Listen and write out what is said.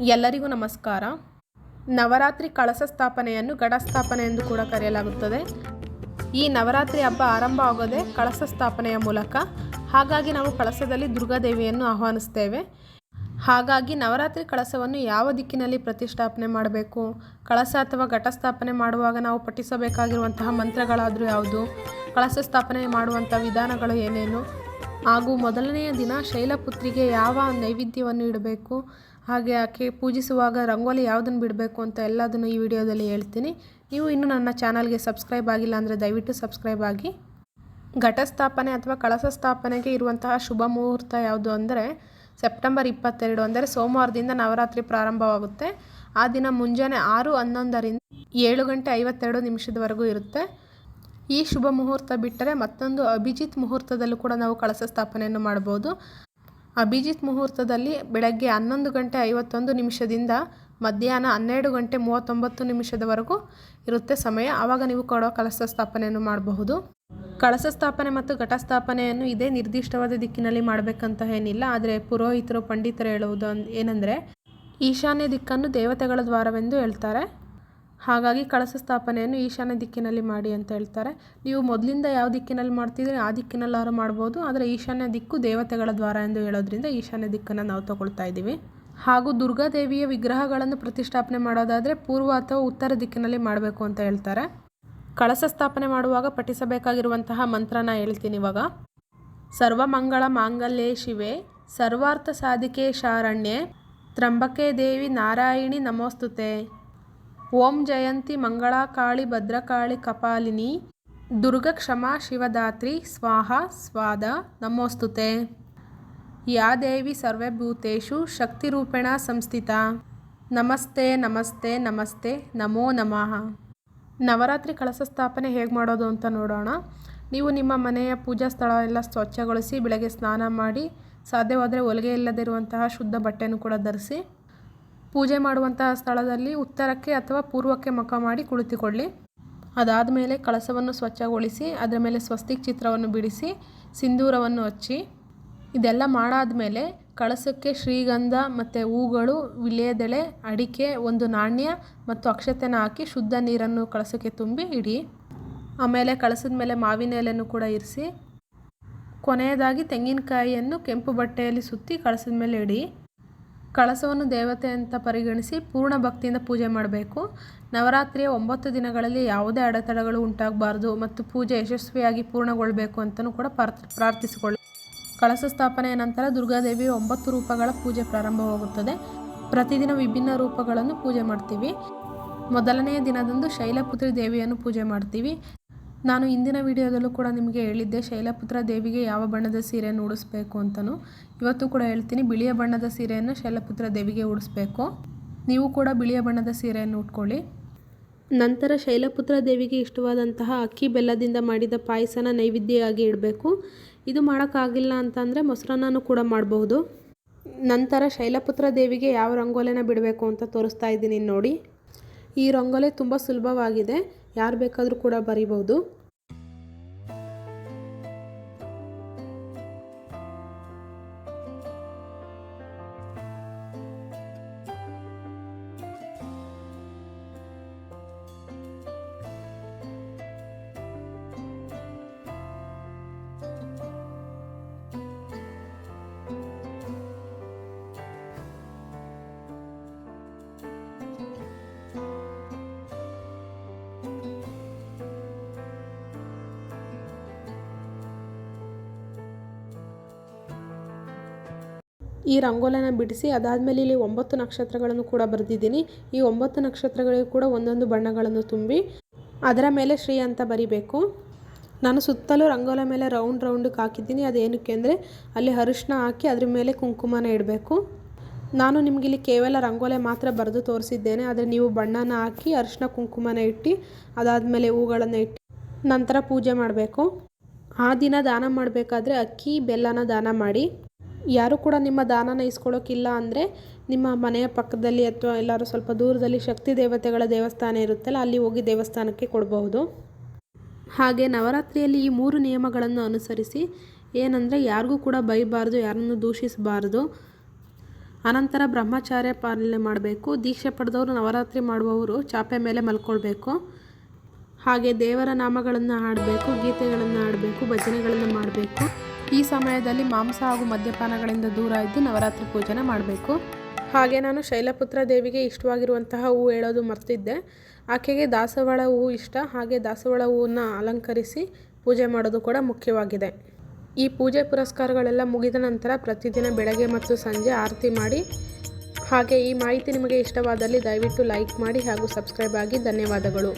ಎಲ್ಲರಿಗೂ ನಮಸ್ಕಾರ. ನವರಾತ್ರಿ ಕಳಸ ಸ್ಥಾಪನೆಯನ್ನು ಸ್ಥಾಪನೆ ಎಂದು ಕೂಡ ಕರೆಯಲಾಗುತ್ತದೆ. ಈ ನವರಾತ್ರಿ ಹಬ್ಬ ಆರಂಭ ಆಗೋದೇ ಕಳಸ ಸ್ಥಾಪನೆಯ ಮೂಲಕ. ಹಾಗಾಗಿ ನಾವು ಕಳಸದಲ್ಲಿ ದುರ್ಗಾದೇವಿಯನ್ನು ಆಹ್ವಾನಿಸ್ತೇವೆ. ಹಾಗಾಗಿ ನವರಾತ್ರಿ ಕಳಸವನ್ನು ಯಾವ ದಿಕ್ಕಿನಲ್ಲಿ ಪ್ರತಿಷ್ಠಾಪನೆ ಮಾಡಬೇಕು? ಕಳಸ ಅಥವಾ ಘಟಸ್ಥಾಪನೆ ಮಾಡುವಾಗ ನಾವು ಪಠಿಸಬೇಕಾಗಿರುವಂತಹ ಮಂತ್ರಗಳಾದರೂ ಯಾವುದು? ಕಳಸ ಸ್ಥಾಪನೆ ಮಾಡುವಂಥ ವಿಧಾನಗಳು ಏನೇನು? ಹಾಗೂ ಮೊದಲನೆಯ ದಿನ ಶೈಲಪುತ್ರಿಗೆ ಯಾವ ನೈವೇದ್ಯವನ್ನು ಇಡಬೇಕು? ಹಾಗೆ ಆಕೆ ಪೂಜಿಸುವಾಗ ರಂಗೋಲಿ ಯಾವುದನ್ನು ಬಿಡಬೇಕು ಅಂತ ಎಲ್ಲದನ್ನು ಈ ವಿಡಿಯೋದಲ್ಲಿ ಹೇಳ್ತೀನಿ. ನೀವು ಇನ್ನೂ ನನ್ನ ಚಾನಲ್ಗೆ ಸಬ್ಸ್ಕ್ರೈಬ್ ಆಗಿಲ್ಲ ಅಂದರೆ ದಯವಿಟ್ಟು ಸಬ್ಸ್ಕ್ರೈಬ್ ಆಗಿ. ಘಟಸ್ಥಾಪನೆ ಅಥವಾ ಕಳಸ ಸ್ಥಾಪನೆಗೆ ಇರುವಂತಹ ಶುಭ ಮುಹೂರ್ತ ಯಾವುದು ಅಂದರೆ ಸೆಪ್ಟೆಂಬರ್ ಇಪ್ಪತ್ತೆರಡು, ಅಂದರೆ ಸೋಮವಾರದಿಂದ ನವರಾತ್ರಿ ಪ್ರಾರಂಭವಾಗುತ್ತೆ. ಆ ದಿನ ಮುಂಜಾನೆ ಆರು ಹನ್ನೊಂದರಿಂದ ಏಳು ಗಂಟೆ ಐವತ್ತೆರಡು ನಿಮಿಷದವರೆಗೂ ಇರುತ್ತೆ. ಈ ಶುಭ ಮುಹೂರ್ತ ಬಿಟ್ಟರೆ ಮತ್ತೊಂದು ಅಭಿಜಿತ್ ಮುಹೂರ್ತದಲ್ಲೂ ಕೂಡ ನಾವು ಕಳಸ ಸ್ಥಾಪನೆಯನ್ನು ಮಾಡ್ಬೋದು ಅಭಿಜಿತ್ ಮುಹೂರ್ತದಲ್ಲಿ ಬೆಳಗ್ಗೆ ಹನ್ನೊಂದು ಗಂಟೆ ಐವತ್ತೊಂದು ನಿಮಿಷದಿಂದ ಮಧ್ಯಾಹ್ನ ಹನ್ನೆರಡು ಗಂಟೆ ಮೂವತ್ತೊಂಬತ್ತು ನಿಮಿಷದವರೆಗೂ ಇರುತ್ತೆ ಸಮಯ. ಆವಾಗ ನೀವು ಕೊಡೋ ಕಳಸ ಸ್ಥಾಪನೆಯನ್ನು ಮಾಡಬಹುದು. ಕಳಸ ಸ್ಥಾಪನೆ ಮತ್ತು ಘಟ ಸ್ಥಾಪನೆಯನ್ನು ಇದೇ ನಿರ್ದಿಷ್ಟವಾದ ದಿಕ್ಕಿನಲ್ಲಿ ಮಾಡಬೇಕಂತ ಏನಿಲ್ಲ. ಆದರೆ ಪುರೋಹಿತರು, ಪಂಡಿತರು ಹೇಳುವುದು ಏನಂದರೆ, ಈಶಾನ್ಯ ದಿಕ್ಕನ್ನು ದೇವತೆಗಳ ದ್ವಾರವೆಂದು ಹೇಳ್ತಾರೆ. ಹಾಗಾಗಿ ಕಳಸ ಸ್ಥಾಪನೆಯನ್ನು ಈಶಾನ್ಯ ದಿಕ್ಕಿನಲ್ಲಿ ಮಾಡಿ ಅಂತ ಹೇಳ್ತಾರೆ. ನೀವು ಮೊದಲಿಂದ ಯಾವ ದಿಕ್ಕಿನಲ್ಲಿ ಮಾಡ್ತಿದ್ರೆ ಆ ದಿಕ್ಕಿನಲ್ಲಾದ್ರೂ ಮಾಡ್ಬೋದು. ಆದರೆ ಈಶಾನ್ಯ ದಿಕ್ಕು ದೇವತೆಗಳ ದ್ವಾರ ಎಂದು ಹೇಳೋದ್ರಿಂದ ಈಶಾನ್ಯ ದಿಕ್ಕನ್ನು ನಾವು ತಗೊಳ್ತಾ ಇದ್ದೀವಿ. ಹಾಗೂ ದುರ್ಗಾದೇವಿಯ ವಿಗ್ರಹಗಳನ್ನು ಪ್ರತಿಷ್ಠಾಪನೆ ಮಾಡೋದಾದರೆ ಪೂರ್ವ ಅಥವಾ ಉತ್ತರ ದಿಕ್ಕಿನಲ್ಲಿ ಮಾಡಬೇಕು ಅಂತ ಹೇಳ್ತಾರೆ. ಕಳಸ ಸ್ಥಾಪನೆ ಮಾಡುವಾಗ ಪಠಿಸಬೇಕಾಗಿರುವಂತಹ ಮಂತ್ರನ ಹೇಳ್ತೀನಿ ಇವಾಗ. ಸರ್ವಮಂಗಳ ಮಾಂಗಲ್ಯೇ ಶಿವೆ, ಸರ್ವಾರ್ಥ ಸಾಧಿಕೆ ಶಾರಣ್ಯೆ ತ್ರಂಬಕೆ ದೇವಿ ನಾರಾಯಣಿ ನಮೋಸ್ತುತೆ. ಓಂ ಜಯಂತಿ ಮಂಗಳಾ ಕಾಳಿ ಭದ್ರಕಾಳಿ ಕಪಾಲಿನಿ ದುರ್ಗ ಕ್ಷಮಾ ಶಿವದಾತ್ರಿ ಸ್ವಾಹ ಸ್ವಾದ ನಮೋಸ್ತುತೆ. ಯಾ ದೇವಿ ಸರ್ವಭೂತೇಷು ಶಕ್ತಿರೂಪೇಣ ಸಂಸ್ಥಿತ. ನಮಸ್ತೆ ನಮಸ್ತೆ ನಮಸ್ತೆ, ನಮೋ ನಮಃ. ನವರಾತ್ರಿ ಕಳಸ ಸ್ಥಾಪನೆ ಹೇಗೆ ಮಾಡೋದು ಅಂತ ನೋಡೋಣ. ನೀವು ನಿಮ್ಮ ಮನೆಯ ಪೂಜಾ ಸ್ಥಳ ಎಲ್ಲ ಸ್ವಚ್ಛಗೊಳಿಸಿ, ಬೆಳಗ್ಗೆ ಸ್ನಾನ ಮಾಡಿ, ಸಾಧ್ಯವಾದರೆ ಹೊಲಿಗೆ ಇಲ್ಲದಿರುವಂತಹ ಶುದ್ಧ ಬಟ್ಟೆಯನ್ನು ಕೂಡ ಧರಿಸಿ ಪೂಜೆ ಮಾಡುವಂತಹ ಸ್ಥಳದಲ್ಲಿ ಉತ್ತರಕ್ಕೆ ಅಥವಾ ಪೂರ್ವಕ್ಕೆ ಮುಖ ಮಾಡಿ ಕುಳಿತುಕೊಳ್ಳಿ. ಅದಾದ ಮೇಲೆ ಕಳಸವನ್ನು ಸ್ವಚ್ಛಗೊಳಿಸಿ, ಅದರ ಮೇಲೆ ಸ್ವಸ್ತಿಕ್ ಚಿತ್ರವನ್ನು ಬಿಡಿಸಿ, ಸಿಂಧೂರವನ್ನು ಹಚ್ಚಿ. ಇದೆಲ್ಲ ಮಾಡಾದ ಮೇಲೆ ಕಳಸಕ್ಕೆ ಶ್ರೀಗಂಧ ಮತ್ತು ಹೂಗಳು ವಿಲೇದೆಳೆ ಅಡಿಕೆ, ಒಂದು ನಾಣ್ಯ ಮತ್ತು ಅಕ್ಷತೆನ ಹಾಕಿ ಶುದ್ಧ ನೀರನ್ನು ಕಳಸಕ್ಕೆ ತುಂಬಿ ಇಡಿ. ಆಮೇಲೆ ಕಳಸದ ಮೇಲೆ ಮಾವಿನ ಎಲೆಯನ್ನು ಕೂಡ ಇರಿಸಿ. ಕೊನೆಯದಾಗಿ ತೆಂಗಿನಕಾಯಿಯನ್ನು ಕೆಂಪು ಬಟ್ಟೆಯಲ್ಲಿ ಸುತ್ತಿ ಕಳಸದ ಮೇಲೆ ಇಡಿ. ಕಳಸವನ್ನು ದೇವತೆ ಅಂತ ಪರಿಗಣಿಸಿ ಪೂರ್ಣ ಭಕ್ತಿಯಿಂದ ಪೂಜೆ ಮಾಡಬೇಕು. ನವರಾತ್ರಿಯ ಒಂಬತ್ತು ದಿನಗಳಲ್ಲಿ ಯಾವುದೇ ಅಡೆತಡೆಗಳು ಉಂಟಾಗಬಾರ್ದು ಮತ್ತು ಪೂಜೆ ಯಶಸ್ವಿಯಾಗಿ ಪೂರ್ಣಗೊಳ್ಳಬೇಕು ಅಂತಲೂ ಕೂಡ ಪ್ರಾರ್ಥ ಪ್ರಾರ್ಥಿಸಿಕೊಳ್ಳಿ. ಕಳಸ ಸ್ಥಾಪನೆಯ ನಂತರ ದುರ್ಗಾದೇವಿ ಒಂಬತ್ತು ರೂಪಗಳ ಪೂಜೆ ಪ್ರಾರಂಭವಾಗುತ್ತದೆ. ಪ್ರತಿದಿನ ವಿಭಿನ್ನ ರೂಪಗಳನ್ನು ಪೂಜೆ ಮಾಡ್ತೀವಿ. ಮೊದಲನೆಯ ದಿನದಂದು ಶೈಲಪುತ್ರಿ ದೇವಿಯನ್ನು ಪೂಜೆ ಮಾಡ್ತೀವಿ. ನಾನು ಇಂದಿನ ವಿಡಿಯೋದಲ್ಲೂ ಕೂಡ ನಿಮಗೆ ಹೇಳಿದ್ದೆ, ಶೈಲಪುತ್ರ ದೇವಿಗೆ ಯಾವ ಬಣ್ಣದ ಸೀರೆಯನ್ನು ಉಡಿಸ್ಬೇಕು ಅಂತಲೂ ಇವತ್ತು ಕೂಡ ಹೇಳ್ತೀನಿ, ಬಿಳಿಯ ಬಣ್ಣದ ಸೀರೆಯನ್ನು ಶೈಲಪುತ್ರ ದೇವಿಗೆ ಉಡಿಸ್ಬೇಕು. ನೀವು ಕೂಡ ಬಿಳಿಯ ಬಣ್ಣದ ಸೀರೆಯನ್ನು ಉಟ್ಕೊಳ್ಳಿ. ನಂತರ ಶೈಲಪುತ್ರ ದೇವಿಗೆ ಇಷ್ಟವಾದಂತಹ ಅಕ್ಕಿ ಬೆಲ್ಲದಿಂದ ಮಾಡಿದ ಪಾಯಸನ ನೈವೇದ್ಯವಾಗಿ ಇಡಬೇಕು. ಇದು ಮಾಡೋಕ್ಕಾಗಿಲ್ಲ ಅಂತಂದರೆ ಮೊಸರನ್ನೂ ಕೂಡ ಮಾಡಬಹುದು. ನಂತರ ಶೈಲಪುತ್ರ ದೇವಿಗೆ ಯಾವ ರಂಗೋಲಿನ ಬಿಡಬೇಕು ಅಂತ ತೋರಿಸ್ತಾ ಇದ್ದೀನಿ ನೋಡಿ. ಈ ರಂಗೋಲೆ ತುಂಬ ಸುಲಭವಾಗಿದೆ. ಯಾರು ಬೇಕಾದರೂ ಕೂಡ ಬರಿಬೋದು ಈ ರಂಗೋಲಿನ ಬಿಡಿಸಿ, ಅದಾದಮೇಲೆ ಇಲ್ಲಿ ಒಂಬತ್ತು ನಕ್ಷತ್ರಗಳನ್ನು ಕೂಡ ಬರೆದಿದ್ದೀನಿ. ಈ ಒಂಬತ್ತು ನಕ್ಷತ್ರಗಳಿಗೂ ಕೂಡ ಒಂದೊಂದು ಬಣ್ಣಗಳನ್ನು ತುಂಬಿ, ಅದರ ಮೇಲೆ ಶ್ರೀ ಅಂತ ಬರಿಬೇಕು. ನಾನು ಸುತ್ತಲೂ ರಂಗೋಲ ಮೇಲೆ ರೌಂಡ್ ರೌಂಡಿಗೆ ಹಾಕಿದ್ದೀನಿ. ಅದೇನಕ್ಕೆ ಅಂದರೆ, ಅಲ್ಲಿ ಅರಿಶಿನ ಹಾಕಿ ಅದ್ರ ಮೇಲೆ ಕುಂಕುಮನ ಇಡಬೇಕು. ನಾನು ನಿಮಗೆ ಇಲ್ಲಿ ಕೇವಲ ರಂಗೋಲೆ ಮಾತ್ರ ಬರೆದು ತೋರಿಸಿದ್ದೇನೆ. ಆದರೆ ನೀವು ಬಣ್ಣನ ಹಾಕಿ ಅರಿಶಿನ ಕುಂಕುಮನ ಇಟ್ಟು, ಅದಾದಮೇಲೆ ಹೂಗಳನ್ನು ಇಟ್ಟು, ನಂತರ ಪೂಜೆ ಮಾಡಬೇಕು. ಆ ದಿನ ದಾನ ಮಾಡಬೇಕಾದ್ರೆ ಅಕ್ಕಿ, ಬೆಲ್ಲನ ದಾನ ಮಾಡಿ. ಯಾರು ಕೂಡ ನಿಮ್ಮ ದಾನನ ಇಸ್ಕೊಳ್ಳೋಕ್ಕಿಲ್ಲ ಅಂದರೆ ನಿಮ್ಮ ಮನೆಯ ಪಕ್ಕದಲ್ಲಿ ಅಥವಾ ಎಲ್ಲರೂ ಸ್ವಲ್ಪ ದೂರದಲ್ಲಿ ಶಕ್ತಿ ದೇವತೆಗಳ ದೇವಸ್ಥಾನ ಇರುತ್ತಲ್ಲ, ಅಲ್ಲಿ ಹೋಗಿ ದೇವಸ್ಥಾನಕ್ಕೆ ಕೊಡಬಹುದು. ಹಾಗೆ ನವರಾತ್ರಿಯಲ್ಲಿ ಈ ಮೂರು ನಿಯಮಗಳನ್ನು ಅನುಸರಿಸಿ ಏನಂದರೆ ಯಾರಿಗೂ ಕೂಡ ಬೈಬಾರ್ದು, ಯಾರನ್ನು ದೂಷಿಸಬಾರ್ದು. ಅನಂತರ ಬ್ರಹ್ಮಚಾರ್ಯ ಪಾಲನೆ ಮಾಡಬೇಕು. ದೀಕ್ಷೆ ಪಡೆದವರು ನವರಾತ್ರಿ ಮಾಡುವವರು ಚಾಪೆ ಮೇಲೆ ಮಲ್ಕೊಳ್ಬೇಕು. ಹಾಗೆ ದೇವರ ನಾಮಗಳನ್ನು ಹಾಡಬೇಕು, ಗೀತೆಗಳನ್ನು ಹಾಡಬೇಕು, ಭಜನೆಗಳನ್ನು ಮಾಡಬೇಕು. ಈ ಸಮಯದಲ್ಲಿ ಮಾಂಸ ಹಾಗೂ ಮದ್ಯಪಾನಗಳಿಂದ ದೂರ ಇದ್ದು ನವರಾತ್ರಿ ಪೂಜೆನ ಮಾಡಬೇಕು. ಹಾಗೆ ನಾನು ಶೈಲಪುತ್ರ ದೇವಿಗೆ ಇಷ್ಟವಾಗಿರುವಂತಹ ಹೂವು ಹೇಳೋದು ಮರ್ತಿದ್ದೆ. ಆಕೆಗೆ ದಾಸವಾಳ ಹೂವು ಇಷ್ಟ. ಹಾಗೆ ದಾಸವಾಳ ಹೂವನ್ನು ಅಲಂಕರಿಸಿ ಪೂಜೆ ಮಾಡೋದು ಕೂಡ ಮುಖ್ಯವಾಗಿದೆ. ಈ ಪೂಜೆ ಪುರಸ್ಕಾರಗಳೆಲ್ಲ ಮುಗಿದ ನಂತರ ಪ್ರತಿದಿನ ಬೆಳಗ್ಗೆ ಮತ್ತು ಸಂಜೆ ಆರತಿ ಮಾಡಿ. ಹಾಗೆ ಈ ಮಾಹಿತಿ ನಿಮಗೆ ಇಷ್ಟವಾದಲ್ಲಿ ದಯವಿಟ್ಟು ಲೈಕ್ ಮಾಡಿ ಹಾಗೂ ಸಬ್ಸ್ಕ್ರೈಬ್ ಆಗಿ ಧನ್ಯವಾದಗಳು.